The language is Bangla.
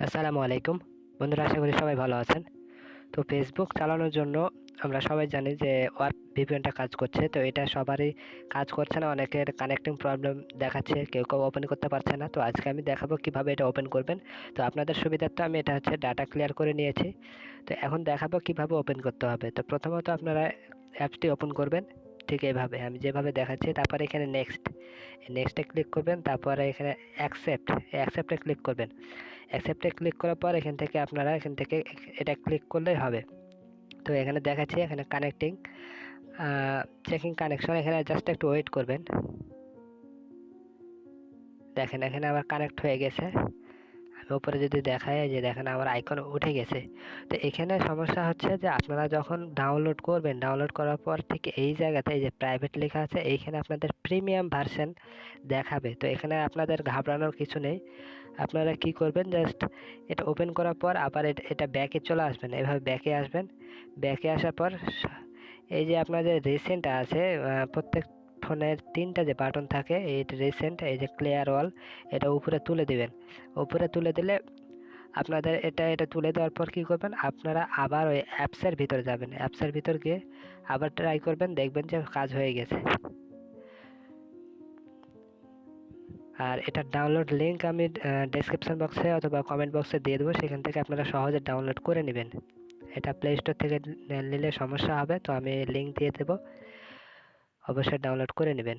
আসসালামু আলাইকুম। বন্ধুরা, আশা করি সবাই ভালো আছেন। তো ফেসবুক চালানোর জন্য আমরা সবাই জানি যে ওয়ার্ক ভিপিএনটা কাজ করছে। তো এটা সবারই কাজ করছে না, অনেকের কানেক্টিং প্রবলেম দেখাচ্ছে, কেউ কেউ ওপেন করতে পারছে না। তো আজকে আমি দেখাবো কীভাবে এটা ওপেন করবেন। তো আপনাদের সুবিধার্থে আমি এটা হচ্ছে ডাটা ক্লিয়ার করে নিয়েছি। তো এখন দেখাবো কীভাবে ওপেন করতে হবে। তো প্রথমত আপনারা অ্যাপসটি ওপেন করবেন। ঠিক এইভাবে আমি যেভাবে দেখাচ্ছি, তারপরে এখানে নেক্সট নেক্সটে ক্লিক করবেন, তারপরে এখানে অ্যাকসেপ্ট অ্যাকসেপ্টে ক্লিক করবেন। অ্যাকসেপ্টে ক্লিক করার পর এখান থেকে আপনারা এখান থেকে এটা ক্লিক করলেই হবে। তো এখানে দেখাচ্ছি, এখানে কানেক্টিং চেকিং কানেকশন এখানে জাস্ট একটু ওয়েট করবেন। দেখেন, এখানে আবার কানেক্ট হয়ে গেছে। উপরে যদি দেখাই যে দেখেন আমার আইকন উঠে গেছে। তো এখানে সমস্যা হচ্ছে যে আপনারা যখন ডাউনলোড করবেন ডাউনলোড করার পর ঠিক এই জায়গাতে এই যে প্রাইভেট লেখা আছে, এইখানে আপনাদের প্রিমিয়াম ভার্সন দেখাবে। তো এখানে আপনাদের ঘাবড়ানোর কিছু নেই। আপনারা কি করবেন জাস্ট এটা ওপেন করার পর আবার এটা ব্যাকে চলে আসবেন। এভাবে ব্যাকে আসবেন। ব্যাকে আসার পর এই যে আপনাদের রিসেন্ট আছে প্রত্যেক ফোনের তিনটা যে বাটন থাকে, এই রিসেন্ট এই যে ক্লিয়ার ওয়াল এটা উপরে তুলে দিবেন। উপরে তুলে দিলে আপনাদের এটা এটা তুলে দেওয়ার পর কী করবেন, আপনারা আবার ওই অ্যাপসের ভিতরে যাবেন। অ্যাপসের ভিতর গিয়ে আবার ট্রাই করবেন, দেখবেন যে কাজ হয়ে গেছে। আর এটা ডাউনলোড লিঙ্ক আমি ডেসক্রিপশন বক্সে অথবা কমেন্ট বক্সে দিয়ে দেবো, সেখান থেকে আপনারা সহজে ডাউনলোড করে নেবেন। এটা প্লে স্টোর থেকে নিলে সমস্যা হবে, তো আমি লিঙ্ক দিয়ে দেবো। অবশ্যই ডাউনলোড করে নেবেন।